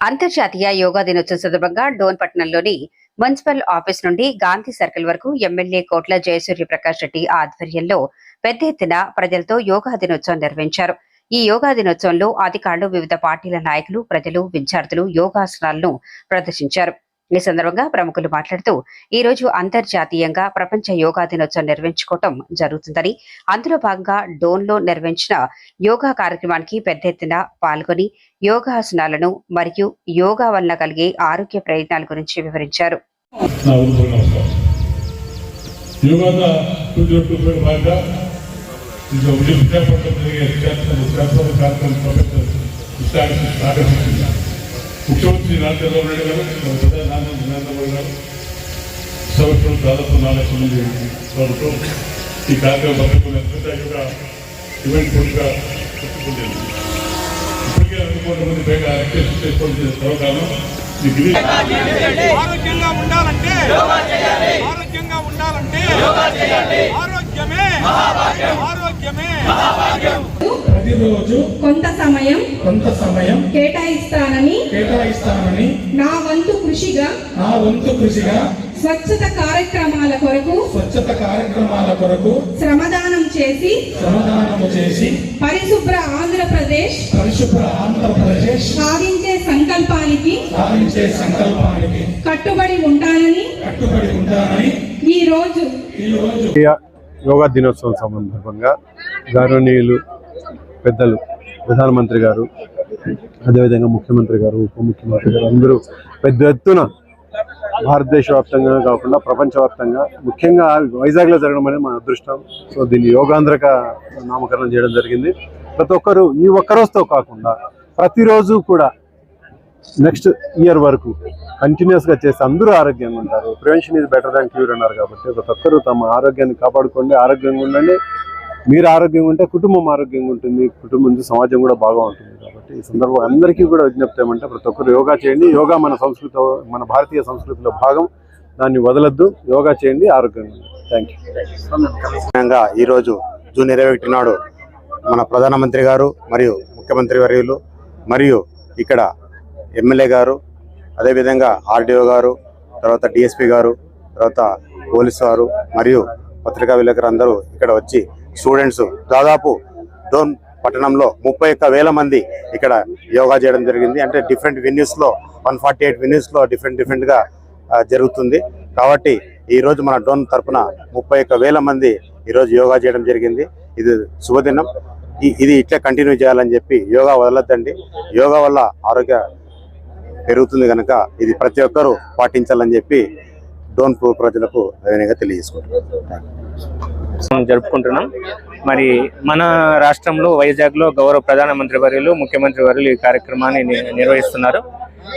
అంతర్జాతీయ యోగా దినోత్సవం సందర్భంగా డోన్ పట్టణంలోని మున్సిపల్ ఆఫీస్ నుండి గాంధీ సర్కిల్ వరకు ఎమ్మెల్యే కోట్ల జయసూర్య ప్రకాష్ రెడ్డి ఆధ్వర్యంలో పెద్ద ఎత్తున ప్రజలతో యోగా దినోత్సవం నిర్వహించారు. ఈ యోగా దినోత్సవంలో అధికారులు వివిధ పార్టీల నాయకులు ప్రజలు విద్యార్థులు యోగాసనాలను ప్రదర్శించారు. ఈ సందర్భంగా ప్రముఖులు మాట్లాడుతూ ఈ రోజు అంతర్జాతీయంగా ప్రపంచ యోగా దినోత్సవం నిర్వహించుకోవటం జరుగుతుందని అందులో భాగంగా డోన్లో నిర్వహించిన యోగా కార్యక్రమానికి పెద్ద ఎత్తున పాల్గొని యోగాసనాలను మరియు యోగా వలన కలిగే ఆరోగ్య ప్రయత్నాల గురించి వివరించారు. కార్యక్రమం ప్రొఫెసర్ ఆకర్షించింది ముఖ్యమంత్రి నారాయణరావు నాయుడు గారు మన ప్రధాని నరేంద్ర మోడీ గారు సంవత్సరం దాదాపు నాలుగు మంది ప్రభుత్వం ఈ కార్యక్రమం పట్టుకునే అత్యంత ఈవెంట్ పూర్తిగా పుట్టుకుంటుంది ఇప్పటికే రెండు కోట్ల మంది పైగా రిక్వెస్ట్ చేసుకోవాల్సిన సర్వకాలం ఆరోగ్యంగా ఉండాలంటే ఆరోగ్యంగా ఉండాలంటే ఆరోగ్యమే. ఆరోగ్యమే. ప్రతిరోజు కొంత సమయం కొంత సమయం కేటాయిస్తానని కేటాయిస్తానని నా వంతు కృషిగా నా వంతు కృషిగా స్వచ్ఛత కార్యక్రమాల కొరకు స్వచ్ఛత కార్యక్రమాల కొరకు శ్రమదానం చేసి శ్రమదానము చేసి పరిశుభ్ర ఆంధ్రప్రదేశ్ పరిశుభ్ర ఆంధ్రప్రదేశ్ సాధించే సంకల్పానికి సాధించే సంకల్పానికి కట్టుబడి ఉంటానని కట్టుబడి ఉంటానని ఈ రోజు ఈ రోజు యోగా దినోత్సవం సందర్భంగా గౌరవనీయులు పెద్దలు ప్రధానమంత్రి గారు అదేవిధంగా ముఖ్యమంత్రి గారు ఉప ముఖ్యమంత్రి గారు అందరూ పెద్ద ఎత్తున భారతదేశ వ్యాప్తంగా కాకుండా ప్రపంచవ్యాప్తంగా ముఖ్యంగా వైజాగ్లో జరగడం అనేది మన అదృష్టం. సో దీన్ని యోగాంధ్రక నామకరణం చేయడం జరిగింది. ప్రతి ఒక్కరు ఈ ఒక్కరోజుతో కాకుండా ప్రతిరోజు కూడా నెక్స్ట్ ఇయర్ వరకు కంటిన్యూస్గా చేస్తే అందరూ ఆరోగ్యంగా ఉంటారు. Prevention is better than cure అన్నారు కాబట్టి ప్రతి ఒక్కరు తమ ఆరోగ్యాన్ని కాపాడుకోండి ఆరోగ్యంగా ఉండండి. మీరు ఆరోగ్యంగా ఉంటే కుటుంబం ఆరోగ్యంగా ఉంటుంది కుటుంబం సమాజం కూడా బాగా ఉంటుంది కాబట్టి ఈ సందర్భంగా అందరికీ కూడా విజ్ఞప్తి ఏమంటే ప్రతి ఒక్కరు యోగా చేయండి. యోగా మన సంస్కృతి మన భారతీయ సంస్కృతిలో భాగం. దాన్ని వదలద్దు. యోగా చేయండి ఆరోగ్యంగా థ్యాంక్ యూ ఈరోజు జూన్ ఇరవై ఒకటి నాడు మన ప్రధానమంత్రి గారు మరియు ముఖ్యమంత్రి వర్యులు మరియు ఇక్కడ ఎమ్మెల్యే గారు అదేవిధంగా ఆర్డీఓ గారు తర్వాత డిఎస్పి గారు తర్వాత పోలీసు వారు మరియు పత్రికా విలేకరు అందరూ ఇక్కడ వచ్చి స్టూడెంట్స్ దాదాపు డోన్ పట్టణంలో ముప్పై ఒక్క వేల మంది ఇక్కడ యోగా చేయడం జరిగింది. అంటే డిఫరెంట్ వెన్యూస్లో వన్ ఫార్టీ ఎయిట్ వెన్యూస్లో డిఫరెంట్ డిఫరెంట్గా జరుగుతుంది. కాబట్టి ఈరోజు మన డోన్ తరపున ముప్పై ఒక్క వేల మంది ఈరోజు యోగా చేయడం జరిగింది. ఇది శుభదినం. ఇది ఇట్లా కంటిన్యూ చేయాలని చెప్పి యోగా వదలద్దండి. యోగా వల్ల ఆరోగ్య పెరుగుతుంది కనుక ఇది ప్రతి ఒక్కరూ పాటించాలని చెప్పి డోన్ ప్రజలకు వినయంగా తెలియజేసుకుంటున్నాను. జరుపుకుంటున్నాం. మరి మన రాష్ట్రంలో వైజాగ్లో గౌరవ ప్రధానమంత్రి వర్యులు ముఖ్యమంత్రి వర్యులు ఈ కార్యక్రమాన్ని నిర్వహిస్తున్నారు.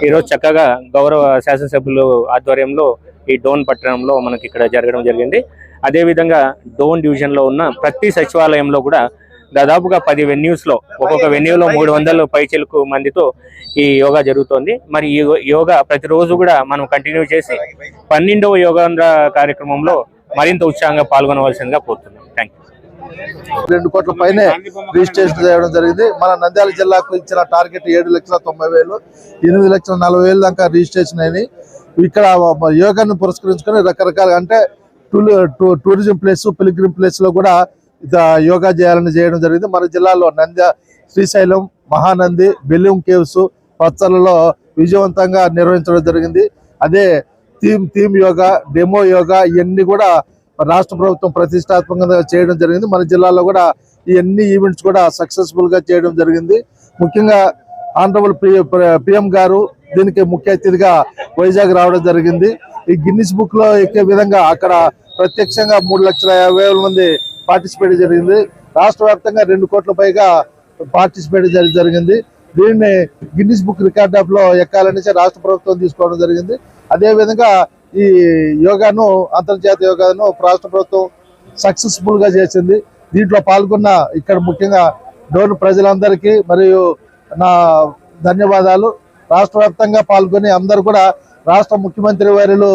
ఈరోజు చక్కగా గౌరవ శాసనసభ్యులు ఆధ్వర్యంలో ఈ డోన్ పట్టణంలో మనకి ఇక్కడ జరగడం జరిగింది. అదేవిధంగా డోన్ డివిజన్లో ఉన్న ప్రతి సచివాలయంలో కూడా దాదాపుగా పది వెన్యూస్లో ఒక్కొక్క వెన్యూలో మూడు వందల పైచిలకు మందితో ఈ యోగా జరుగుతోంది. మరి ఈ యోగా ప్రతిరోజు కూడా మనం కంటిన్యూ చేసి పన్నెండవ యోగాంధ్ర కార్యక్రమంలో మరింత ఉత్సాహంగా పాల్గొనవలసిందిగా కోరుతున్నాం. థ్యాంక్ రెండు కోట్ల పైనే రిజిస్ట్రేషన్ చేయడం జరిగింది. మన నంద్యాల జిల్లాకు ఇచ్చిన టార్గెట్ ఏడు లక్షల తొంభై వేలు ఎనిమిది లక్షల నలభై వేలు దాకా రిజిస్ట్రేషన్ అయినాయి. ఇక్కడ యోగాను పురస్కరించుకొని రకరకాల అంటే టూ- టూరిజం ప్లేస్ పిలిగ్రిమ్ ప్లేస్లో కూడా యోగా చేయాలని చేయడం జరిగింది. మన జిల్లాలో నంద్య శ్రీశైలం మహానంది బెల్లిం కేవ్స్ పచ్చలలో విజయవంతంగా నిర్వహించడం జరిగింది. అదే theme theme yoga demo yoga ఇవన్నీ కూడా రాష్ట్ర ప్రభుత్వం ప్రతిష్టాత్మకంగా చేయడం జరిగింది. మన జిల్లాలో కూడా ఈ ఈవెంట్స్ కూడా సక్సెస్ఫుల్గా చేయడం జరిగింది. ముఖ్యంగా ఆనరబుల్ పిఎం గారు దీనికి ముఖ్య అతిథిగా వైజాగ్ రావడం జరిగింది. ఈ గిన్నిస్ బుక్లో ఎక్కే విధంగా అక్కడ ప్రత్యక్షంగా మూడు లక్షల యాభై వేల మంది పార్టిసిపేట్ జరిగింది. రాష్ట్ర వ్యాప్తంగా రెండు కోట్ల పైగా పార్టిసిపేట్ జరిగింది. దీన్ని గిన్నిస్ బుక్ రికార్డ్ ఆఫ్లో ఎక్కాలనేసి రాష్ట్ర ప్రభుత్వం తీసుకోవడం జరిగింది. అదేవిధంగా ఈ యోగాను అంతర్జాతీయ యోగాను రాష్ట్ర ప్రభుత్వం సక్సెస్ఫుల్గా చేసింది. దీంట్లో పాల్గొన్న ఇక్కడ ముఖ్యంగా డోర్ ప్రజలందరికీ మరియు నా ధన్యవాదాలు. రాష్ట్ర వ్యాప్తంగా పాల్గొని అందరూ కూడా రాష్ట్ర ముఖ్యమంత్రి వారిలో